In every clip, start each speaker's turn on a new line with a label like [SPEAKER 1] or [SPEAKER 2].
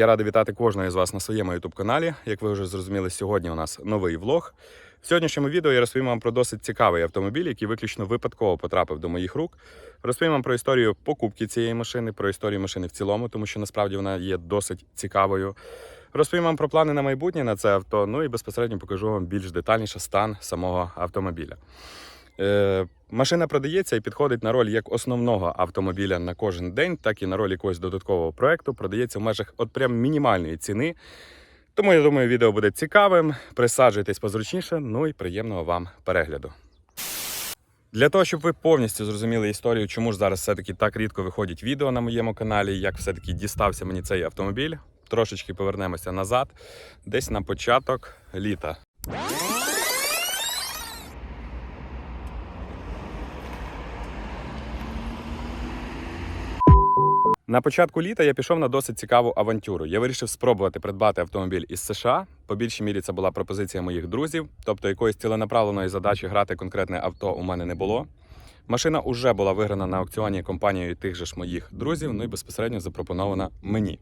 [SPEAKER 1] Я радий вітати кожного з вас на своєму youtube каналі. Як ви вже зрозуміли, сьогодні у нас новий влог. В сьогоднішньому відео я розповім вам про досить цікавий автомобіль, який виключно випадково потрапив до моїх рук. Розповім вам про історію покупки цієї машини, про історію машини в цілому, тому що насправді вона є досить цікавою. Розповім вам про плани на майбутнє на це авто. Ну і безпосередньо покажу вам більш детальніше стан самого автомобіля. Машина продається і підходить на роль як основного автомобіля на кожен день, так і на роль якогось додаткового проекту. Продається в межах от прям мінімальної ціни. Тому я думаю, відео буде цікавим. Присаджуйтесь позручніше, ну і приємного вам перегляду. Для того, щоб ви повністю зрозуміли історію, чому ж зараз все-таки так рідко виходять відео на моєму каналі, як все-таки дістався мені цей автомобіль, трошечки повернемося назад, десь на початок літа. На початку літа я пішов на досить цікаву авантюру. Я вирішив спробувати придбати автомобіль із США. По більшій мірі це була пропозиція моїх друзів, тобто якоїсь ціленаправленої задачі грати конкретне авто у мене не було. Машина вже була виграна на аукціоні компанією тих же ж моїх друзів, ну і безпосередньо запропонована мені.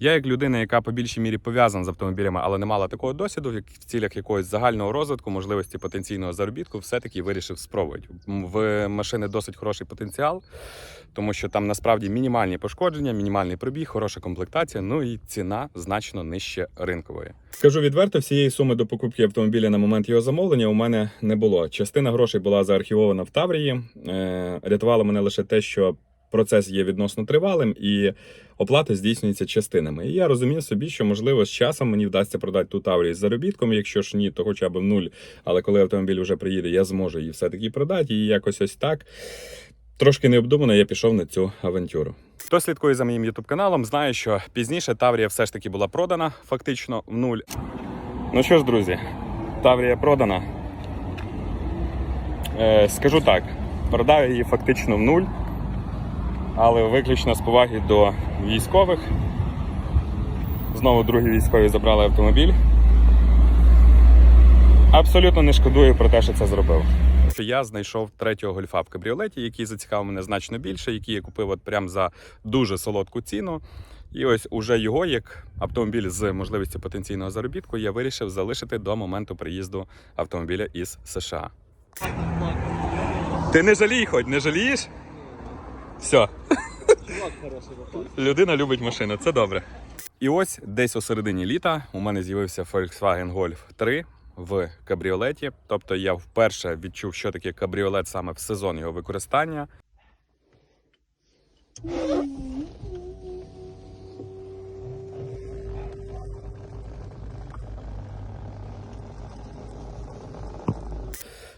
[SPEAKER 1] Я, як людина, яка по більшій мірі пов'язана з автомобілями, але не мала такого досвіду, як в цілях якогось загального розвитку, можливості потенційного заробітку, все-таки вирішив спробувати. В машини досить хороший потенціал, тому що там насправді мінімальні пошкодження, мінімальний пробіг, хороша комплектація, ну і ціна значно нижче ринкової. Скажу відверто, всієї суми до покупки автомобіля на момент його замовлення у мене не було. Частина грошей була заархівована в Таврії. Е, рятувало мене лише те, що процес є відносно тривалим і оплата здійснюється частинами. І я розумів собі, що можливо з часом мені вдасться продати ту Таврію з заробітком. Якщо ж ні, то хоча б в нуль. Але коли автомобіль вже приїде, я зможу її все-таки продати. І якось ось так. Трошки необдумано я пішов на цю авантюру. Хто слідкує за моїм ютуб каналом, знає, що пізніше Таврія все ж таки була продана фактично в нуль. Ну що ж, друзі, Таврія продана. Е, скажу так, продав її фактично в нуль, але виключно з поваги до військових. Знову другі військові забрали автомобіль. Абсолютно не шкодую про те, що це зробив. Що я знайшов третього гольфа в кабріолеті, який зацікавив мене значно більше, який я купив от прям за дуже солодку ціну. І ось уже його, як автомобіль з можливістю потенційного заробітку, я вирішив залишити до моменту приїзду автомобіля із США. Ти не жалій, хоч не жалієш? Все. Людина любить машину, це добре. І ось десь у середині літа у мене з'явився Volkswagen Golf 3 в кабріолеті. Тобто я вперше відчув, що таке кабріолет саме в сезон його використання.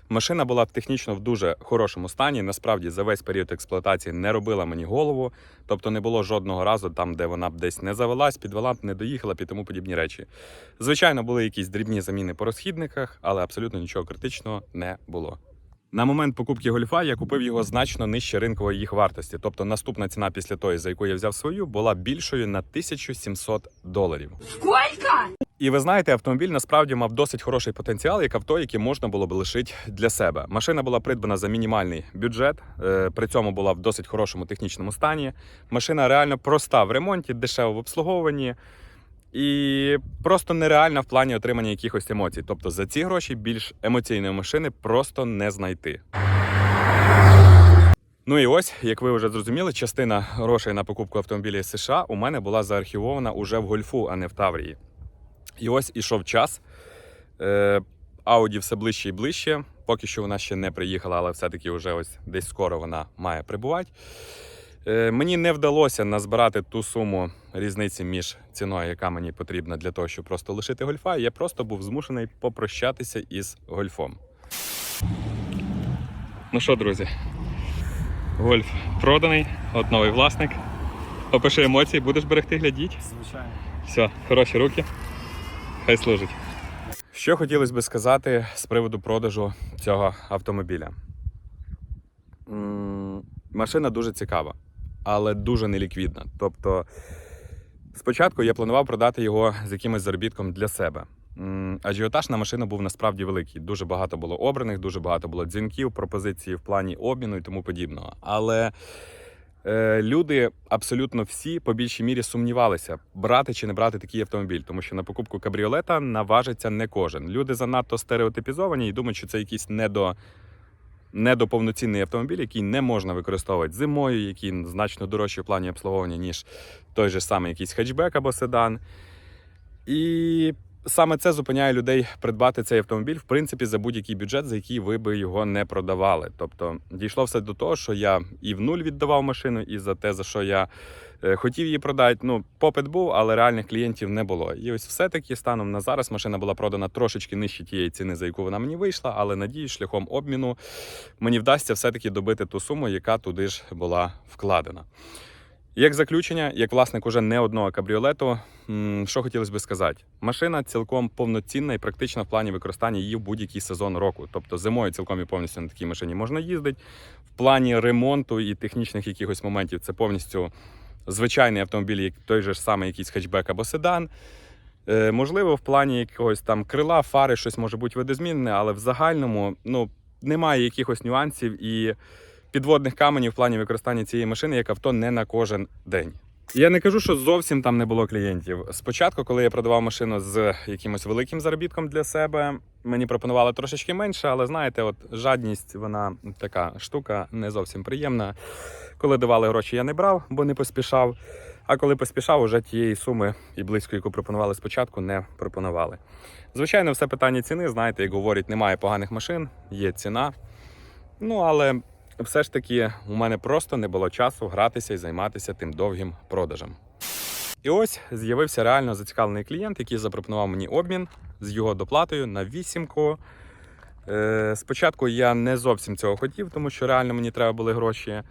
[SPEAKER 1] Машина була технічно в дуже хорошому стані. Насправді за весь період експлуатації не робила мені голову, тобто не було жодного разу там, де вона б десь не завелась, підвела не доїхала і тому подібні речі. Звичайно, були якісь дрібні заміни по розхідниках, але абсолютно нічого критичного не було. На момент покупки гольфа я купив його значно нижче ринкової їх вартості. Тобто наступна ціна після тої, за яку я взяв свою, була більшою на 1700 доларів.
[SPEAKER 2] Сколько?
[SPEAKER 1] І ви знаєте, автомобіль насправді мав досить хороший потенціал, як авто, яке можна було б лишити для себе. Машина була придбана за мінімальний бюджет, е, при цьому була в досить хорошому технічному стані. Машина реально проста в ремонті, дешево в обслуговуванні і просто нереальна в плані отримання якихось емоцій. Тобто за ці гроші більш емоційної машини просто не знайти. Ну і ось, як ви вже зрозуміли, частина грошей на покупку автомобіля з США у мене була заархівована уже в гольфу, а не в Таврії. І ось ішов час. Е, Ауді все ближче і ближче. Поки що вона ще не приїхала, але все-таки вже ось десь скоро вона має прибувати. Е, Мені не вдалося назбирати ту суму різниці між ціною, яка мені потрібна для того, щоб просто лишити гольфа. Я просто був змушений попрощатися із гольфом. Ну що, друзі, гольф проданий, от новий власник. Опиши емоції, будеш берегти, глядіть.
[SPEAKER 3] Звичайно.
[SPEAKER 1] Все, хороші руки. Хай служить. Що хотілося би сказати з приводу продажу цього автомобіля? Машина дуже цікава, але дуже неліквідна. Тобто, спочатку я планував продати його з якимось заробітком для себе. Ажіотаж на машину був насправді великий. Дуже багато було обраних, дуже багато було дзвінків, пропозицій в плані обміну і тому подібного. Але люди абсолютно всі по більшій мірі сумнівалися, брати чи не брати такий автомобіль, тому що на покупку кабріолета наважиться не кожен. Люди занадто стереотипізовані і думають, що це якийсь недо, недоповноцінний автомобіль, який не можна використовувати зимою, який значно дорожчий в плані обслуговування, ніж той же самий якийсь хетчбек або седан. І саме це зупиняє людей придбати цей автомобіль, в принципі, за будь-який бюджет, за який ви би його не продавали. Тобто дійшло все до того, що я і в нуль віддавав машину, і за те, за що я е, хотів її продати. Ну, попит був, але реальних клієнтів не було. І ось все-таки станом на зараз машина була продана трошечки нижче тієї ціни, за яку вона мені вийшла, але надіюсь, шляхом обміну мені вдасться все-таки добити ту суму, яка туди ж була вкладена. Як заключення, як власник уже не одного кабріолету, що хотілося би сказати, машина цілком повноцінна і практична в плані використання її в будь-який сезон року. Тобто зимою цілком і повністю на такій машині можна їздити. В плані ремонту і технічних якихось моментів це повністю звичайний автомобіль, як той же самий якийсь хетчбек або седан. Е, можливо, в плані якогось там крила, фари, щось може бути видозмінне, але в загальному ну, немає якихось нюансів і підводних каменів в плані використання цієї машини як авто не на кожен день. Я не кажу, що зовсім там не було клієнтів. Спочатку, коли я продавав машину з якимось великим заробітком для себе, мені пропонували трошечки менше, але знаєте, от жадність, вона така штука не зовсім приємна. Коли давали гроші, я не брав, бо не поспішав. А коли поспішав, уже тієї суми і близько, яку пропонували спочатку, не пропонували. Звичайно, все питання ціни, знаєте, як говорять, немає поганих машин, є ціна. Ну, але все ж таки у мене просто не було часу гратися і займатися тим довгим продажем. І ось з'явився реально зацікавлений клієнт, який запропонував мені обмін з його доплатою на вісімку. Е, спочатку я не зовсім цього хотів, тому що реально мені треба були гроші.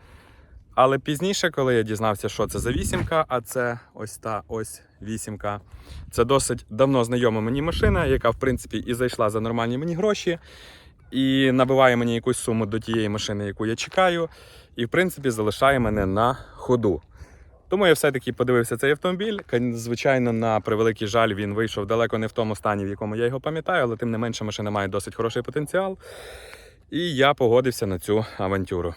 [SPEAKER 1] Але пізніше, коли я дізнався, що це за вісімка, а це ось та ось вісімка. Це досить давно знайома мені машина, яка, в принципі, і зайшла за нормальні мені гроші і набиває мені якусь суму до тієї машини, яку я чекаю, і в принципі залишає мене на ходу. Тому я все-таки подивився цей автомобіль. Звичайно, на превеликий жаль, він вийшов далеко не в тому стані, в якому я його пам'ятаю, але тим не менше машина має досить хороший потенціал. І я погодився на цю авантюру.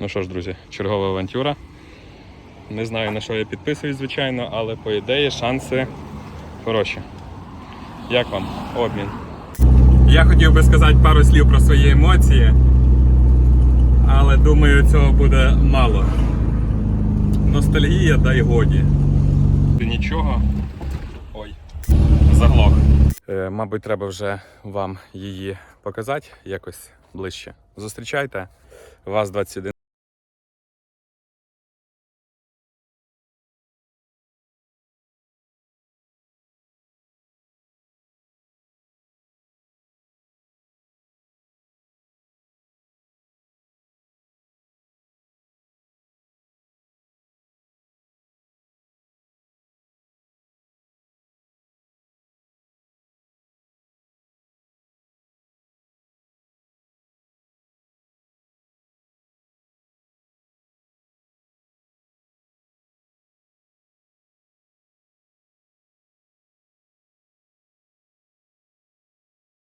[SPEAKER 1] Ну що ж, друзі, чергова авантюра. Не знаю на що я підписуюсь, звичайно, але по ідеї шанси хороші. Як вам обмін? Я хотів би сказати пару слів про свої емоції, але думаю, цього буде мало. Ностальгія, дай годі. Ти Нічого. Ой, заглох. Е, мабуть, треба вже вам її показати якось ближче. Зустрічайте. вас 21.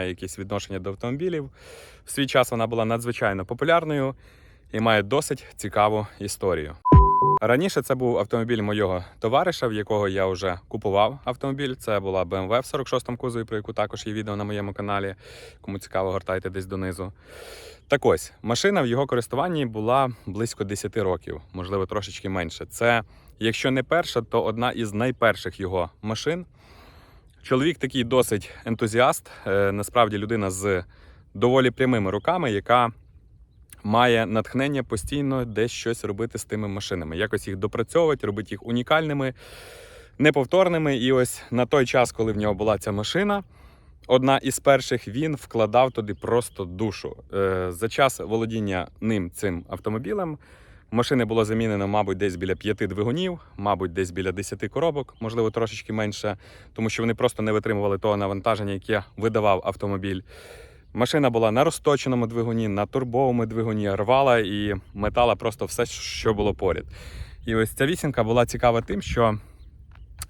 [SPEAKER 1] Якісь відношення до автомобілів. В свій час вона була надзвичайно популярною і має досить цікаву історію. Раніше це був автомобіль мого товариша, в якого я вже купував автомобіль. Це була BMW в 46-му кузові, про яку також є відео на моєму каналі. Кому цікаво, гортайте десь донизу. Так ось, машина в його користуванні була близько 10 років, можливо, трошечки менше. Це, якщо не перша, то одна із найперших його машин. Чоловік такий досить ентузіаст, е, насправді людина з доволі прямими руками, яка має натхнення постійно десь щось робити з тими машинами, якось їх допрацьовувати, робити їх унікальними, неповторними. І ось на той час, коли в нього була ця машина, одна із перших він вкладав туди просто душу. Е, За час володіння ним цим автомобілем. Машини було замінено, мабуть, десь біля п'яти двигунів, мабуть, десь біля десяти коробок, можливо, трошечки менше, тому що вони просто не витримували того навантаження, яке видавав автомобіль. Машина була на розточеному двигуні, на турбовому двигуні, рвала і метала просто все, що було поряд. І ось ця вісімка була цікава тим, що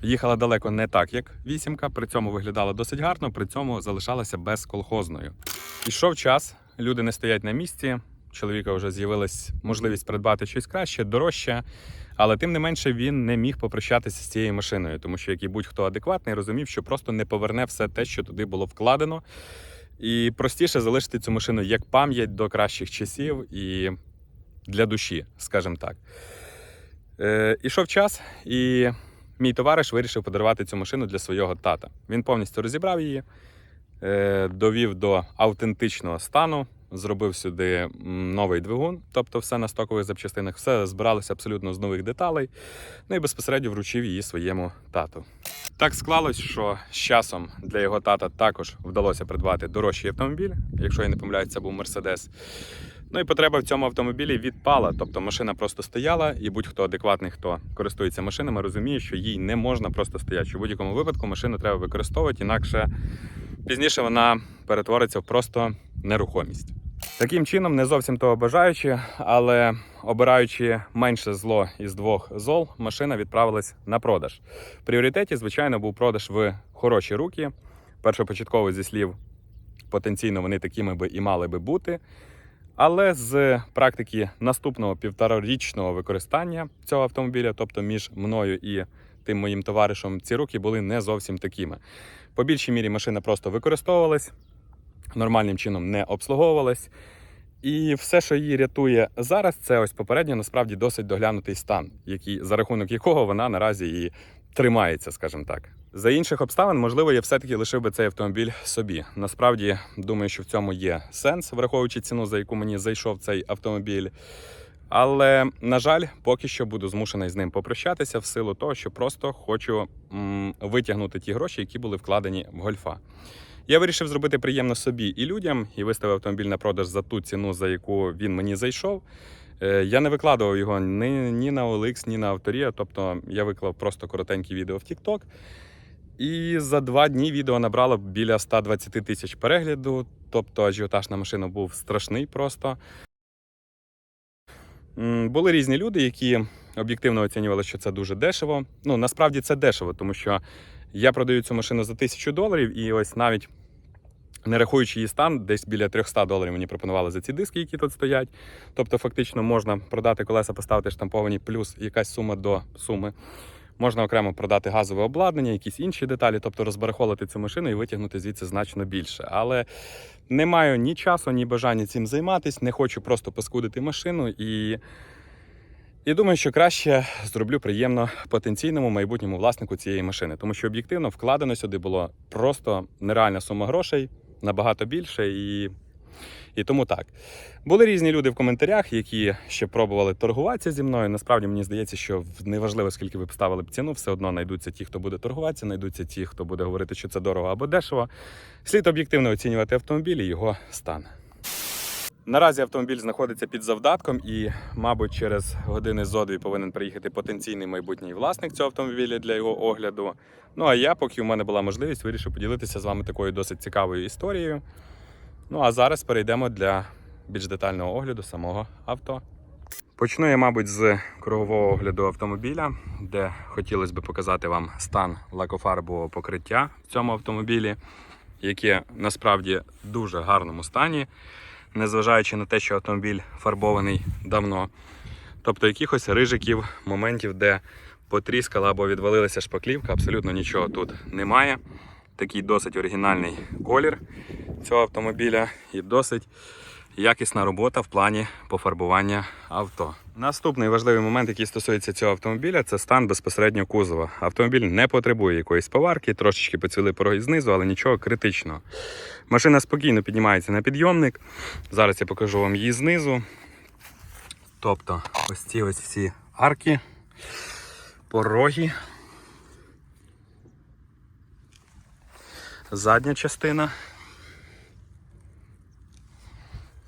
[SPEAKER 1] їхала далеко не так, як вісімка, при цьому виглядала досить гарно, при цьому залишалася безколхозною. Ішов час, люди не стоять на місці. Чоловіка вже з'явилась можливість придбати щось краще, дорожче. Але тим не менше він не міг попрощатися з цією машиною, тому що як і будь-хто адекватний розумів, що просто не поверне все те, що туди було вкладено. І простіше залишити цю машину як пам'ять до кращих часів і для душі, скажімо так. Е, ішов час, і мій товариш вирішив подарувати цю машину для свого тата. Він повністю розібрав її, е, довів до автентичного стану, зробив сюди новий двигун, тобто все на стокових запчастинах, все збиралося абсолютно з нових деталей. Ну і безпосередньо вручив її своєму тату. Так склалось, що з часом для його тата також вдалося придбати дорожчий автомобіль. Якщо я не помиляюсь, це був Мерседес. Ну і потреба в цьому автомобілі відпала. Тобто машина просто стояла, і будь-хто адекватний, хто користується машинами, розуміє, що їй не можна просто стояти. В будь-якому випадку машину треба використовувати, інакше пізніше вона перетвориться в просто нерухомість. Таким чином, не зовсім того бажаючи, але обираючи менше зло із двох зол, машина відправилась на продаж. В пріоритеті, звичайно, був продаж в хороші руки. Першопочатково зі слів, потенційно вони такими би і мали би бути. Але з практики наступного півторарічного використання цього автомобіля, тобто між мною і тим моїм товаришем, ці руки були не зовсім такими. По більшій мірі машина просто використовувалась, нормальним чином не обслуговувалась. І все, що її рятує зараз, це ось попередньо насправді досить доглянутий стан, який, за рахунок якого вона наразі і тримається, скажімо так. За інших обставин, можливо, я все-таки лишив би цей автомобіль собі. Насправді, думаю, що в цьому є сенс, враховуючи ціну, за яку мені зайшов цей автомобіль. Але, на жаль, поки що буду змушений з ним попрощатися в силу того, що просто хочу м, витягнути ті гроші, які були вкладені в гольфа. Я вирішив зробити приємно собі і людям і виставив автомобіль на продаж за ту ціну, за яку він мені зайшов. Е, Я не викладував його ні, ні на OLX, ні на авторія. Тобто я виклав просто коротенькі відео в TikTok. І за два дні відео набрало біля 120 тисяч перегляду. Тобто ажіотаж на машину був страшний просто. Були різні люди, які об'єктивно оцінювали, що це дуже дешево. Ну, насправді це дешево, тому що я продаю цю машину за тисячу доларів, і ось навіть не рахуючи її стан, десь біля 300 доларів мені пропонували за ці диски, які тут стоять. Тобто, фактично можна продати колеса, поставити штамповані, плюс якась сума до суми. Можна окремо продати газове обладнання, якісь інші деталі, тобто розбарахолити цю машину і витягнути звідси значно більше. Але не маю ні часу, ні бажання цим займатися, не хочу просто паскудити машину і. І думаю, що краще зроблю приємно потенційному майбутньому власнику цієї машини, тому що об'єктивно вкладено сюди було просто нереальна сума грошей, набагато більше, і, і тому так. Були різні люди в коментарях, які ще пробували торгуватися зі мною. Насправді мені здається, що неважливо, скільки ви поставили б ціну, все одно знайдуться ті, хто буде торгуватися, знайдуться ті, хто буде говорити, що це дорого або дешево. Слід об'єктивно оцінювати автомобіль і його стан. Наразі автомобіль знаходиться під завдатком, і, мабуть, через години зо дві повинен приїхати потенційний майбутній власник цього автомобіля для його огляду. Ну а я, поки у мене була можливість, вирішив поділитися з вами такою досить цікавою історією. Ну а зараз перейдемо для більш детального огляду самого авто. Почну я, мабуть, з кругового огляду автомобіля, де хотілося б показати вам стан лакофарбового покриття в цьому автомобілі, яке насправді в дуже гарному стані незважаючи на те, що автомобіль фарбований давно. Тобто якихось рижиків, моментів, де потріскала або відвалилася шпаклівка, абсолютно нічого тут немає. Такий досить оригінальний колір цього автомобіля і досить якісна робота в плані пофарбування авто. Наступний важливий момент, який стосується цього автомобіля, це стан безпосередньо кузова. Автомобіль не потребує якоїсь поварки, трошечки поцвіли пороги знизу, але нічого критичного. Машина спокійно піднімається на підйомник. Зараз я покажу вам її знизу. Тобто, ось ці ось всі арки, пороги. Задня частина.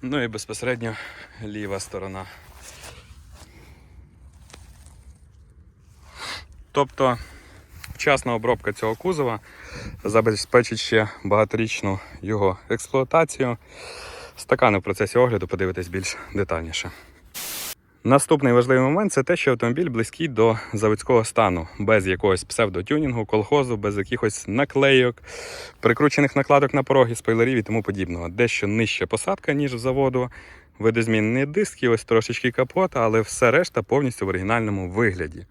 [SPEAKER 1] Ну і безпосередньо ліва сторона. Тобто вчасна обробка цього кузова забезпечить ще багаторічну його експлуатацію. Стакани в процесі огляду подивитись більш детальніше. Наступний важливий момент це те, що автомобіль близький до заводського стану, без якогось псевдотюнінгу, колхозу, без якихось наклейок, прикручених накладок на пороги, спойлерів і тому подібного. Дещо нижча посадка, ніж в заводу, видозмінені диски, ось трошечки капота, але все решта повністю в оригінальному вигляді.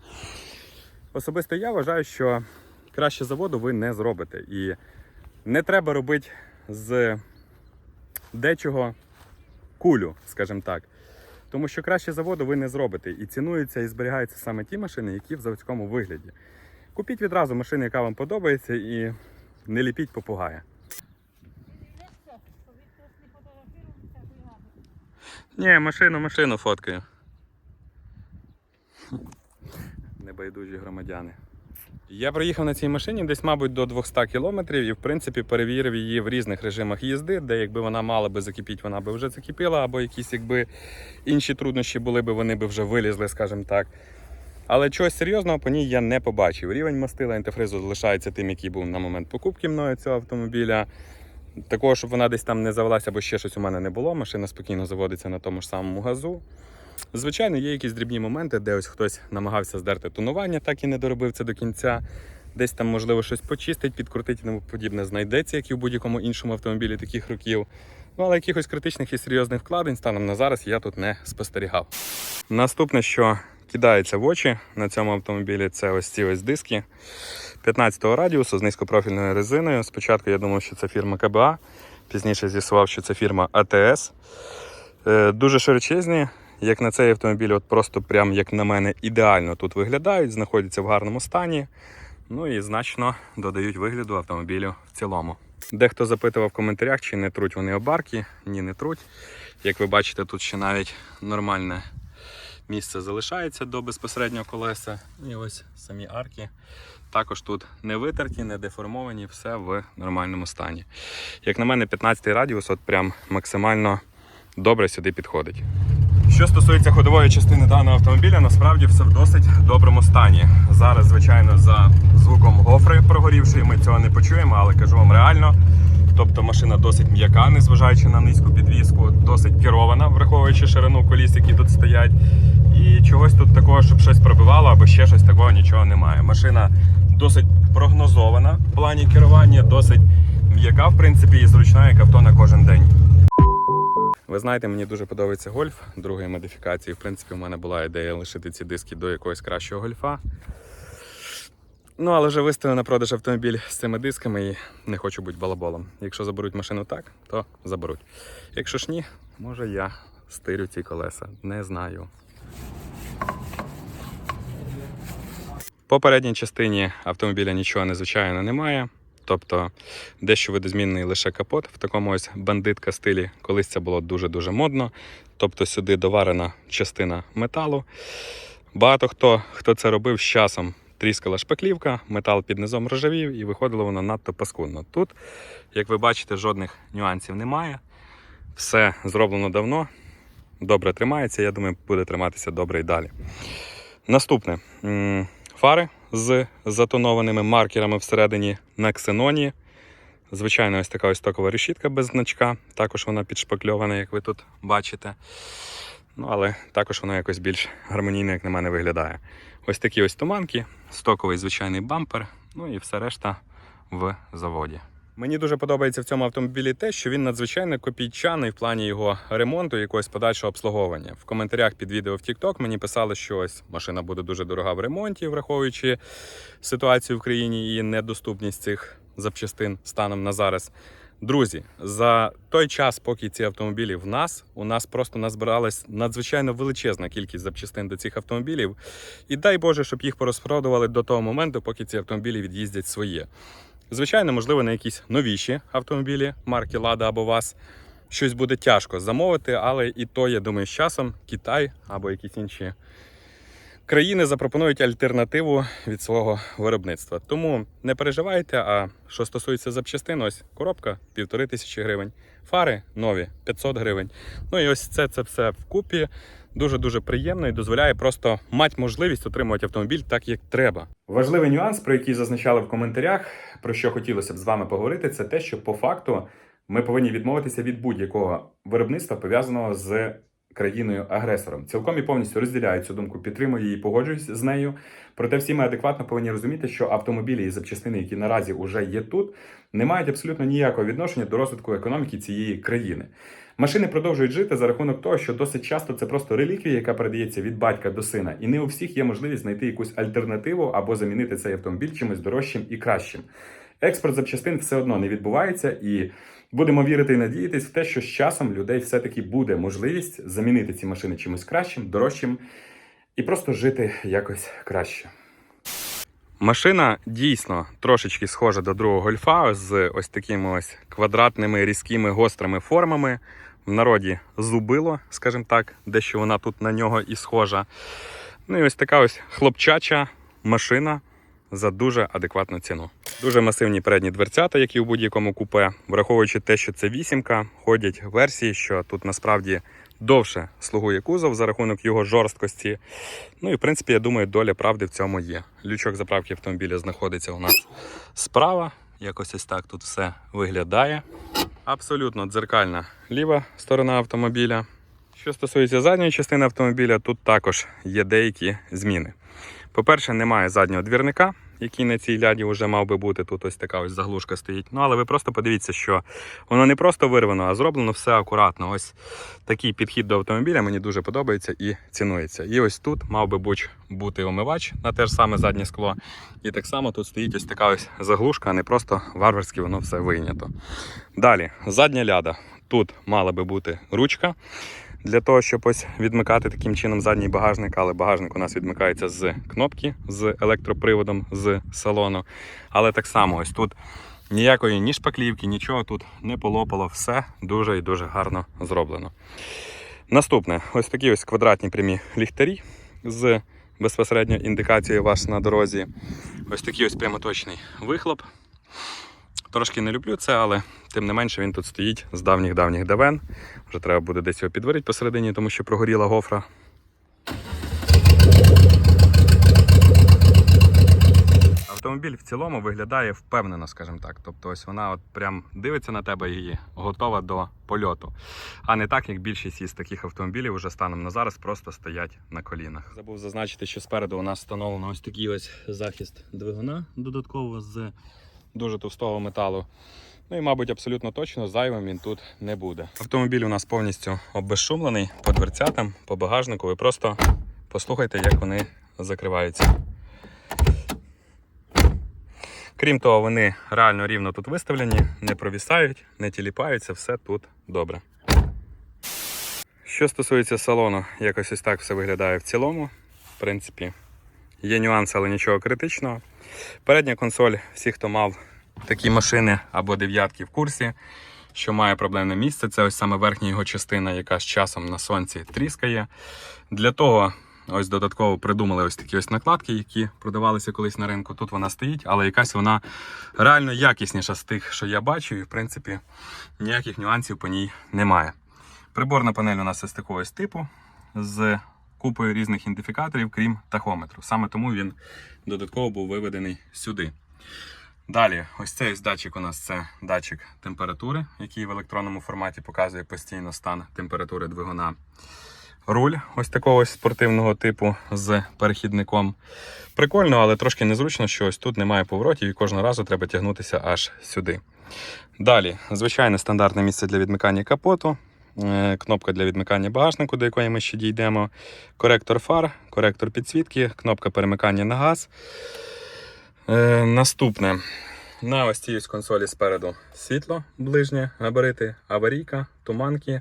[SPEAKER 1] Особисто я вважаю, що краще заводу ви не зробите. І не треба робити з дечого кулю, скажімо так. Тому що краще заводу ви не зробите. І цінуються і зберігаються саме ті машини, які в заводському вигляді. Купіть відразу машину, яка вам подобається, і не ліпіть попугая. Ні, машину, машину фоткаю. Небайдужі громадяни. Я проїхав на цій машині десь, мабуть, до 200 кілометрів і, в принципі, перевірив її в різних режимах їзди, де якби вона мала би закипіти, вона би вже закипіла, або якісь якби інші труднощі були би, вони би вже вилізли, скажімо так. Але чогось серйозного по ній я не побачив. Рівень мастила антифризу залишається тим, який був на момент покупки мною цього автомобіля. Такого, щоб вона десь там не завелася, або ще щось у мене не було. Машина спокійно заводиться на тому ж самому газу. Звичайно, є якісь дрібні моменти, де ось хтось намагався здерти тонування, так і не доробив це до кінця. Десь там, можливо, щось почистить, підкрутить і тому подібне знайдеться, як і в будь-якому іншому автомобілі таких років. Ну, але якихось критичних і серйозних вкладень станом на зараз я тут не спостерігав. Наступне, що кидається в очі на цьому автомобілі, це ось ці ось диски 15-го радіусу з низькопрофільною резиною. Спочатку я думав, що це фірма КБА, пізніше з'ясував, що це фірма АТС. Е, Дуже широчезні, як на цей автомобіль, от просто прям як на мене, ідеально тут виглядають, знаходяться в гарному стані. Ну і значно додають вигляду автомобілю в цілому. Дехто запитував в коментарях, чи не труть вони обарки. Ні, не труть. Як ви бачите, тут ще навіть нормальне місце залишається до безпосереднього колеса. І ось самі арки. Також тут не витерті, не деформовані, все в нормальному стані. Як на мене, 15 радіус от прям максимально добре сюди підходить. Що стосується ходової частини даного автомобіля, насправді все в досить доброму стані. Зараз, звичайно, за звуком гофри прогорівшої ми цього не почуємо, але кажу вам реально. Тобто машина досить м'яка, незважаючи на низьку підвіску, досить керована, враховуючи ширину коліс, які тут стоять. І чогось тут такого, щоб щось пробивало або ще щось такого нічого немає. Машина досить прогнозована в плані керування, досить м'яка, в принципі, і зручна, як авто на кожен день. Ви знаєте, мені дуже подобається гольф другої модифікації. В принципі, у мене була ідея лишити ці диски до якогось кращого гольфа. Ну, але вже виставив на продаж автомобіль з цими дисками і не хочу бути балаболом. Якщо заберуть машину так, то заберуть. Якщо ж ні, може я стирю ці колеса. Не знаю. По передній частині автомобіля нічого незвичайного немає. Тобто дещо видозмінний лише капот в такому ось бандитка стилі. Колись це було дуже-дуже модно. Тобто сюди доварена частина металу. Багато хто, хто це робив з часом, тріскала шпаклівка, метал під низом ржавів і виходило воно надто паскудно. Тут, як ви бачите, жодних нюансів немає. Все зроблено давно, добре тримається. Я думаю, буде триматися добре і далі. Наступне фари з затонованими маркерами всередині на ксеноні. Звичайно, ось така ось токова решітка без значка. Також вона підшпакльована, як ви тут бачите. Ну, але також вона якось більш гармонійно, як на мене, виглядає. Ось такі ось туманки, стоковий звичайний бампер, ну і все решта в заводі. Мені дуже подобається в цьому автомобілі те, що він надзвичайно копійчаний в плані його ремонту і якогось подальшого обслуговування. В коментарях під відео в TikTok мені писали, що ось машина буде дуже дорога в ремонті, враховуючи ситуацію в країні і недоступність цих запчастин станом на зараз. Друзі, за той час, поки ці автомобілі в нас, у нас просто назбиралась надзвичайно величезна кількість запчастин до цих автомобілів. І дай Боже, щоб їх порозпродували до того моменту, поки ці автомобілі від'їздять своє. Звичайно, можливо, на якісь новіші автомобілі марки Лада або ВАЗ щось буде тяжко замовити, але і то, я думаю, з часом Китай або якісь інші країни запропонують альтернативу від свого виробництва. Тому не переживайте. А що стосується запчастин, ось коробка півтори тисячі гривень, фари нові 500 гривень. Ну і ось це, це все вкупі. Дуже дуже приємно і дозволяє просто мати можливість отримувати автомобіль так, як треба. Важливий нюанс, про який зазначали в коментарях, про що хотілося б з вами поговорити, це те, що по факту ми повинні відмовитися від будь-якого виробництва пов'язаного з країною-агресором. Цілком і повністю розділяю цю думку, підтримую її, погоджуюсь з нею. Проте всі ми адекватно повинні розуміти, що автомобілі і запчастини, які наразі вже є тут, не мають абсолютно ніякого відношення до розвитку економіки цієї країни. Машини продовжують жити за рахунок того, що досить часто це просто реліквія, яка передається від батька до сина, і не у всіх є можливість знайти якусь альтернативу або замінити цей автомобіль чимось дорожчим і кращим. Експорт запчастин все одно не відбувається, і будемо вірити і надіятись в те, що з часом людей все-таки буде можливість замінити ці машини чимось кращим, дорожчим і просто жити якось краще. Машина дійсно трошечки схожа до другого гольфа з ось такими ось квадратними різкими гострими формами. В народі зубило, скажімо так, дещо вона тут на нього і схожа. Ну і ось така ось хлопчача машина за дуже адекватну ціну. Дуже масивні передні дверцята, як і у будь-якому купе. Враховуючи те, що це вісімка, ходять версії, що тут насправді довше слугує кузов за рахунок його жорсткості. Ну і в принципі, я думаю, доля правди в цьому є. Лючок заправки автомобіля знаходиться у нас справа. Якось ось так тут все виглядає. Абсолютно дзеркальна ліва сторона автомобіля. Що стосується задньої частини автомобіля, тут також є деякі зміни. По-перше, немає заднього двірника, який на цій ляді вже мав би бути. Тут ось така ось заглушка стоїть. Ну, але ви просто подивіться, що воно не просто вирвано, а зроблено все акуратно. Ось такий підхід до автомобіля мені дуже подобається і цінується. І ось тут мав би буч- бути омивач на те ж саме заднє скло. І так само тут стоїть ось така ось заглушка, а не просто варварськи воно все вийнято. Далі, задня ляда. Тут мала би бути ручка для того, щоб ось відмикати таким чином задній багажник, але багажник у нас відмикається з кнопки з електроприводом з салону. Але так само ось тут ніякої ні шпаклівки, нічого тут не полопало, все дуже і дуже гарно зроблено. Наступне, ось такі ось квадратні прямі ліхтарі з безпосередньо індикацією вас на дорозі. Ось такий ось прямоточний вихлоп. Трошки не люблю це, але тим не менше він тут стоїть з давніх-давніх давен. Вже треба буде десь його підварити посередині, тому що прогоріла гофра. Автомобіль в цілому виглядає впевнено, скажімо так. Тобто, ось вона от прям дивиться на тебе і готова до польоту. А не так, як більшість із таких автомобілів вже станом на зараз просто стоять на колінах. Забув зазначити, що спереду у нас встановлено ось такий ось захист двигуна додатково з дуже товстого металу. Ну і, мабуть, абсолютно точно зайвим він тут не буде. Автомобіль у нас повністю обезшумлений по дверцятам, по багажнику. Ви просто послухайте, як вони закриваються. Крім того, вони реально рівно тут виставлені, не провісають, не тіліпаються, все тут добре. Що стосується салону, якось ось так все виглядає в цілому. В принципі, є нюанси, але нічого критичного. Передня консоль, всі, хто мав такі машини або дев'ятки в курсі, що має проблемне місце, це ось саме верхня його частина, яка з часом на сонці тріскає. Для того ось додатково придумали ось такі ось накладки, які продавалися колись на ринку. Тут вона стоїть, але якась вона реально якісніша з тих, що я бачу, і в принципі ніяких нюансів по ній немає. Приборна панель у нас ось такого типу з купою різних ідентифікаторів, крім тахометру. Саме тому він додатково був виведений сюди. Далі, ось цей датчик у нас це датчик температури, який в електронному форматі показує постійно стан температури двигуна. Руль ось такого ось спортивного типу з перехідником. Прикольно, але трошки незручно, що ось тут немає поворотів і кожного разу треба тягнутися аж сюди. Далі, звичайне стандартне місце для відмикання капоту, кнопка для відмикання багажнику, до якої ми ще дійдемо, коректор фар, коректор підсвітки, кнопка перемикання на газ. Е, Наступне. На ось цій консолі спереду світло ближнє, габарити, аварійка, туманки,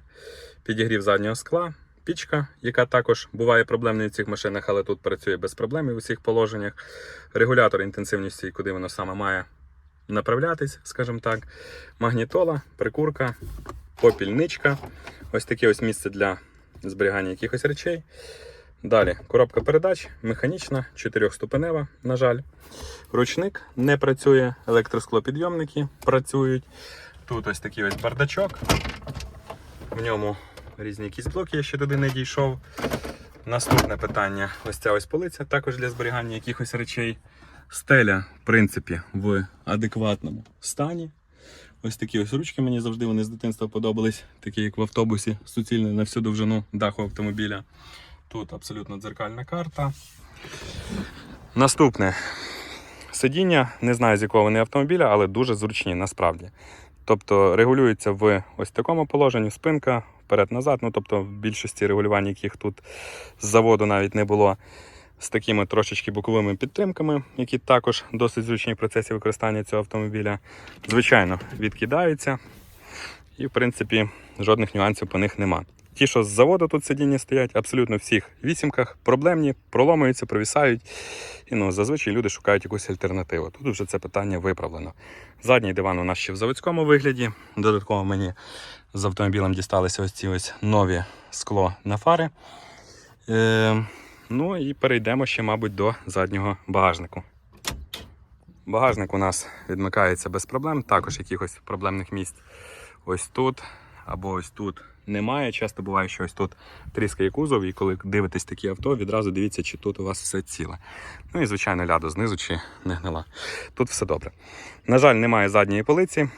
[SPEAKER 1] підігрів заднього скла, пічка, яка також буває проблемною в цих машинах, але тут працює без проблем і в усіх положеннях. Регулятор інтенсивності, куди воно саме має направлятись, скажімо так. Магнітола, прикурка, попільничка. Ось таке ось місце для зберігання якихось речей. Далі коробка передач, механічна, чотирьохступенева, на жаль. Ручник не працює, електросклопідйомники працюють. Тут ось такий ось бардачок. В ньому різні якісь блоки, я ще туди не дійшов. Наступне питання: ось ця ось полиця, також для зберігання якихось речей. Стеля, в принципі, в адекватному стані. Ось такі ось ручки мені завжди вони з дитинства подобались, такі як в автобусі, суцільні на всю довжину даху автомобіля. Тут абсолютно дзеркальна карта. Наступне сидіння, не знаю з якого вони автомобіля, але дуже зручні насправді. Тобто регулюється в ось такому положенні спинка вперед-назад. Ну тобто в більшості регулювань, яких тут з заводу навіть не було, з такими трошечки боковими підтримками, які також досить зручні в процесі використання цього автомобіля. Звичайно, відкидаються, і в принципі жодних нюансів по них нема. Ті, що з заводу тут сидіння стоять, абсолютно в всіх вісімках проблемні, проломуються, провісають. І ну, зазвичай люди шукають якусь альтернативу. Тут вже це питання виправлено. Задній диван у нас ще в заводському вигляді. Додатково мені з автомобілем дісталися ось ці ось нові скло на фари. Е, ну і перейдемо ще, мабуть, до заднього багажнику. Багажник у нас відмикається без проблем, також якихось проблемних місць ось тут або ось тут немає. Часто буває, що ось тут тріскає кузов, і коли дивитесь такі авто, відразу дивіться, чи тут у вас все ціле. Ну і звичайно, ляду знизу чи не гнила. Тут все добре. На жаль, немає задньої полиці.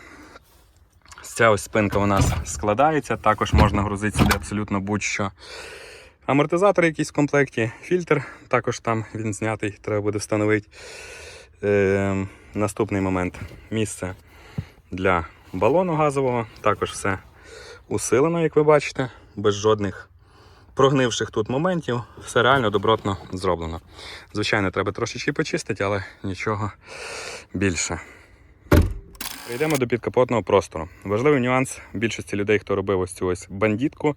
[SPEAKER 1] Ця ось спинка у нас складається, також можна грузити сюди абсолютно будь-що. Амортизатор якийсь в комплекті, фільтр також там він знятий, треба буде встановити. Е, наступний момент місце для балону газового. Також все усилено, як ви бачите, без жодних прогнивших тут моментів. Все реально добротно зроблено. Звичайно, треба трошечки почистити, але нічого більше. Прийдемо до підкапотного простору. Важливий нюанс більшості людей, хто робив ось цю ось бандітку,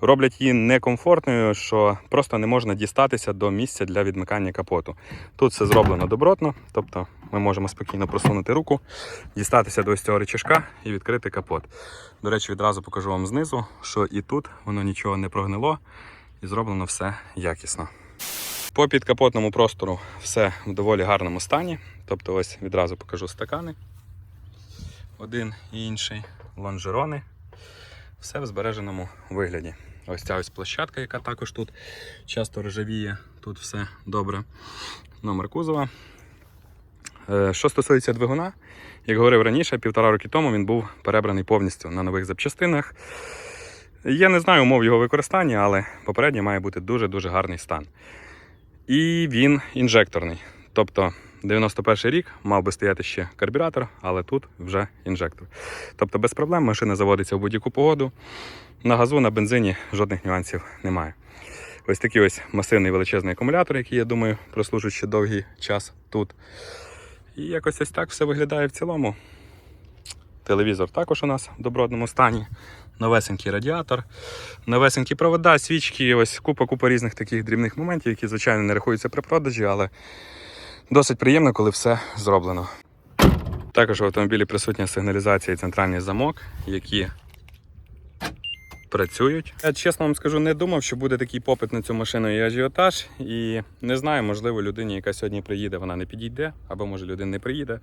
[SPEAKER 1] роблять її некомфортною, що просто не можна дістатися до місця для відмикання капоту. Тут все зроблено добротно, тобто ми можемо спокійно просунути руку, дістатися до ось цього речашка і відкрити капот. До речі, відразу покажу вам знизу, що і тут воно нічого не прогнило і зроблено все якісно. По підкапотному простору все в доволі гарному стані. Тобто, ось відразу покажу стакани. Один і інший лонжерони. Все в збереженому вигляді. Ось ця ось площадка, яка також тут часто ржавіє. Тут все добре. Номер кузова. Е, Що стосується двигуна, як говорив раніше, півтора роки тому він був перебраний повністю на нових запчастинах. Я не знаю умов його використання, але попередньо має бути дуже-дуже гарний стан. І він інжекторний. Тобто 91 рік мав би стояти ще карбюратор, але тут вже інжектор. Тобто без проблем машина заводиться в будь-яку погоду. На газу, на бензині жодних нюансів немає. Ось такий ось масивний величезний акумулятор, який, я думаю, прослужить ще довгий час тут. І якось ось так все виглядає в цілому. Телевізор також у нас в добротному стані. Новесенький радіатор, новесенькі провода, свічки, ось купа-купа різних таких дрібних моментів, які, звичайно, не рахуються при продажі, але досить приємно, коли все зроблено. Також в автомобілі присутня сигналізація і центральний замок, які працюють. Я чесно вам скажу, не думав, що буде такий попит на цю машину і ажіотаж. І не знаю, можливо, людині, яка сьогодні приїде, вона не підійде, або може людина не приїде.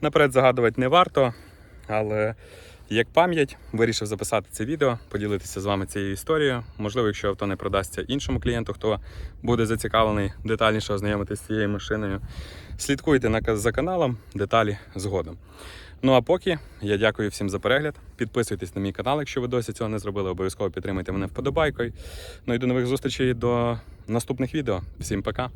[SPEAKER 1] Наперед загадувати не варто, але як пам'ять вирішив записати це відео, поділитися з вами цією історією. Можливо, якщо авто не продасться іншому клієнту, хто буде зацікавлений детальніше ознайомитися з цією машиною. Слідкуйте за каналом, деталі згодом. Ну а поки я дякую всім за перегляд. Підписуйтесь на мій канал, якщо ви досі цього не зробили. Обов'язково підтримуйте мене вподобайкою. Ну і до нових зустрічей до наступних відео. Всім пока!